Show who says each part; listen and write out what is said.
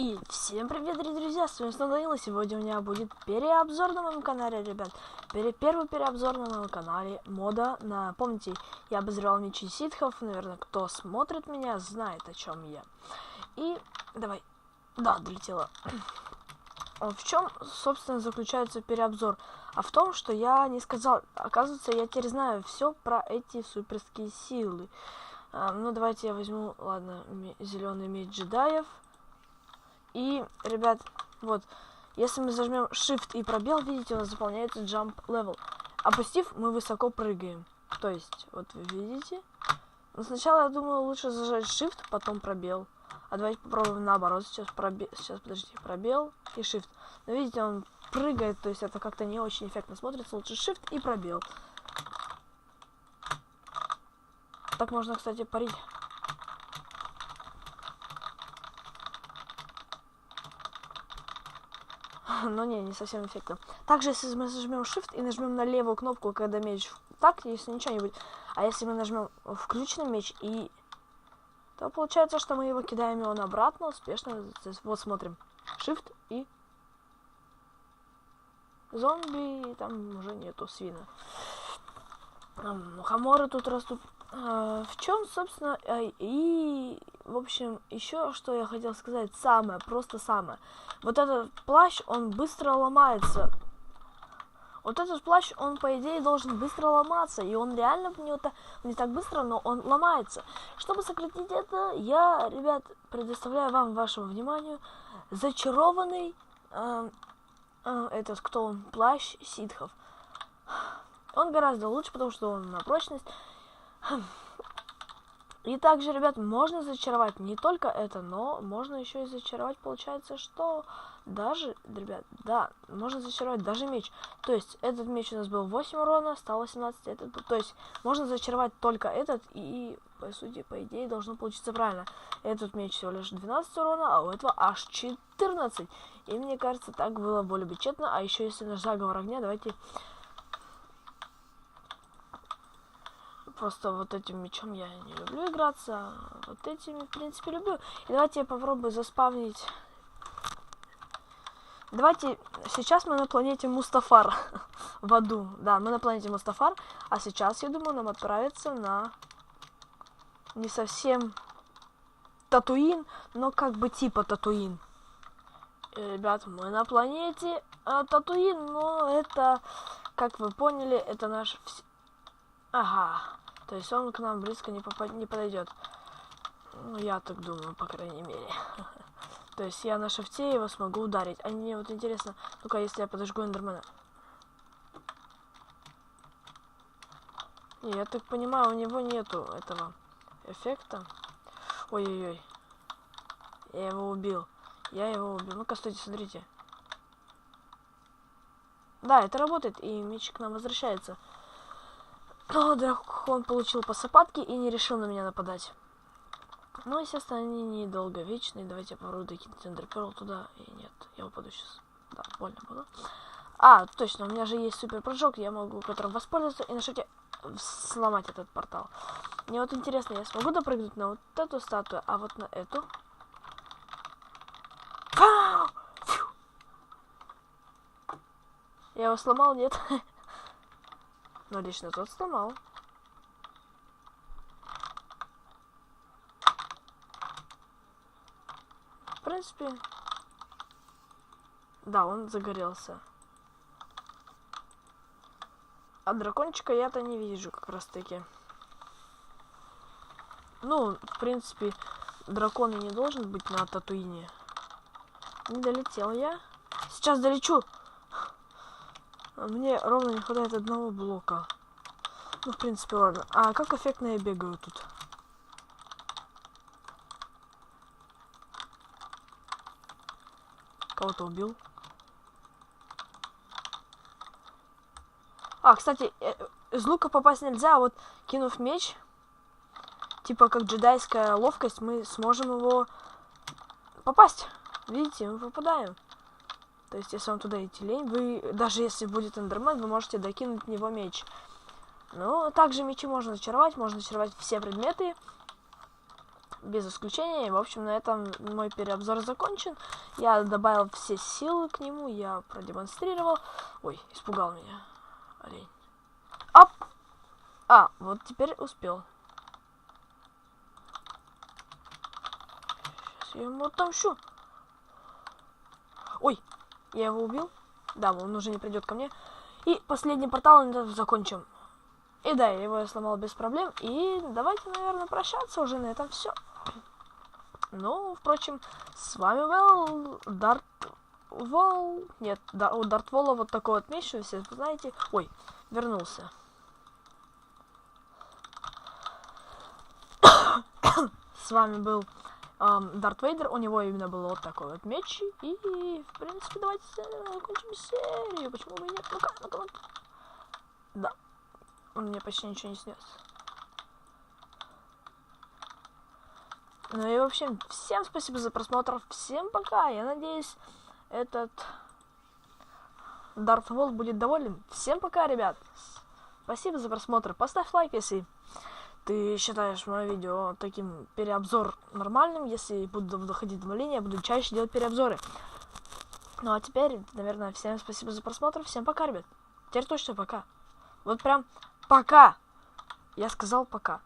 Speaker 1: И всем привет, дорогие друзья, с вами снова Данила. Сегодня у меня будет переобзор на моем канале, ребят. Пере первый переобзор на моем канале мода на... Помните, я обозревал мечи ситхов, наверное, кто смотрит меня, знает, о чем я. И давай, да, долетела. В чем, собственно, заключается переобзор? А в том, что я не сказал, оказывается, я теперь знаю все про эти суперские силы. А, ну, давайте я возьму, ладно, зеленый меч джедаев. И, ребят, вот, если мы зажмем Shift и пробел, видите, у нас заполняется Jump Level. Опустив, мы высоко прыгаем. То есть, вот вы видите. Но сначала, я думаю, лучше зажать Shift, потом пробел. А давайте попробуем наоборот. Сейчас пробел, сейчас, подождите, пробел и Shift. Но видите, он прыгает, то есть это как-то не очень эффектно смотрится. Лучше Shift и пробел. Так можно, кстати, парить. но не, не совсем эффектно. Также, если мы зажмем Shift и нажмем на левую кнопку, когда меч так, если ничего не будет. А если мы нажмем включенный меч и... То получается, что мы его кидаем и он обратно успешно. Вот смотрим. Shift и... Зомби, там уже нету свина. Хаморы тут растут. А, в чем, собственно, и в общем, еще что я хотел сказать, самое, просто самое. Вот этот плащ, он быстро ломается. Вот этот плащ, он, по идее, должен быстро ломаться. И он реально не, вот, не так быстро, но он ломается. Чтобы сократить это, я, ребят, предоставляю вам, вашему вниманию, зачарованный, э, э, этот, кто он, плащ ситхов. Он гораздо лучше, потому что он на прочность. И также, ребят, можно зачаровать не только это, но можно еще и зачаровать, получается, что даже, ребят, да, можно зачаровать даже меч. То есть, этот меч у нас был 8 урона, стал 18, этот, то есть, можно зачаровать только этот, и, по сути, по идее, должно получиться правильно. Этот меч всего лишь 12 урона, а у этого аж 14. И мне кажется, так было более бы четно. А еще, если наш заговор огня, давайте Просто вот этим мечом я не люблю играться. Вот этими, в принципе, люблю. И давайте я попробую заспавнить. Давайте, сейчас мы на планете Мустафар в аду. Да, мы на планете Мустафар. А сейчас, я думаю, нам отправиться на не совсем Татуин, но как бы типа Татуин. И, ребят, мы на планете а, Татуин, но это, как вы поняли, это наш... Ага, то есть он к нам близко не, попад... не подойдет. Ну, я так думаю, по крайней мере. То есть я на шифте его смогу ударить. А мне вот интересно, ну-ка, если я подожгу эндермена. Не, я так понимаю, у него нету этого эффекта. Ой-ой-ой. Я его убил. Я его убил. Ну-ка, стойте, смотрите. Да, это работает, и меч к нам возвращается. Но дракон получил по сапатке и не решил на меня нападать. Ну, естественно, они недолго вечные. Давайте я попробую докинуть Эндерперл туда. И нет, я упаду сейчас. Да, больно было. А, точно, у меня же есть супер прыжок, я могу которым воспользоваться и на шуте сломать этот портал. Мне вот интересно, я смогу допрыгнуть на вот эту статую, а вот на эту? Я его сломал, нет? Но лично тот сломал. В принципе... Да, он загорелся. А дракончика я-то не вижу как раз таки. Ну, в принципе, дракон и не должен быть на Татуине. Не долетел я. Сейчас долечу. Мне ровно не хватает одного блока. Ну, в принципе, ладно. А как эффектно я бегаю тут? Кого-то убил. А, кстати, э, из лука попасть нельзя, а вот кинув меч, типа как джедайская ловкость, мы сможем его попасть. Видите, мы попадаем. То есть, если вам туда идти лень, вы, даже если будет эндермен, вы можете докинуть в него меч. Ну, также мечи можно зачаровать, можно зачаровать все предметы. без исключения. В общем, на этом мой переобзор закончен. Я добавил все силы к нему, я продемонстрировал. Ой, испугал меня олень. Оп! А, вот теперь успел. Сейчас я ему отомщу. Ой, я его убил. Да, он уже не придет ко мне. И последний портал закончим. И да, я его сломал без проблем. И давайте, наверное, прощаться уже на этом все. Ну, впрочем, с вами был Дарт Вол. Нет, да, у Дарт Вола вот такой вот меч, все знаете. Ой, вернулся. с вами был эм, Дарт Вейдер. У него именно был вот такой вот меч. И, в принципе, давайте закончим серию. Почему бы и нет? Ну-ка, ну-ка, ну-ка. Да. Он мне почти ничего не снес. Ну и в общем, всем спасибо за просмотр. Всем пока. Я надеюсь, этот Дарт Волк будет доволен. Всем пока, ребят. Спасибо за просмотр. Поставь лайк, если ты считаешь мое видео таким переобзор нормальным. Если буду выходить обновления, я буду чаще делать переобзоры. Ну а теперь, наверное, всем спасибо за просмотр. Всем пока, ребят. Теперь точно пока. Вот прям пока. Я сказал пока.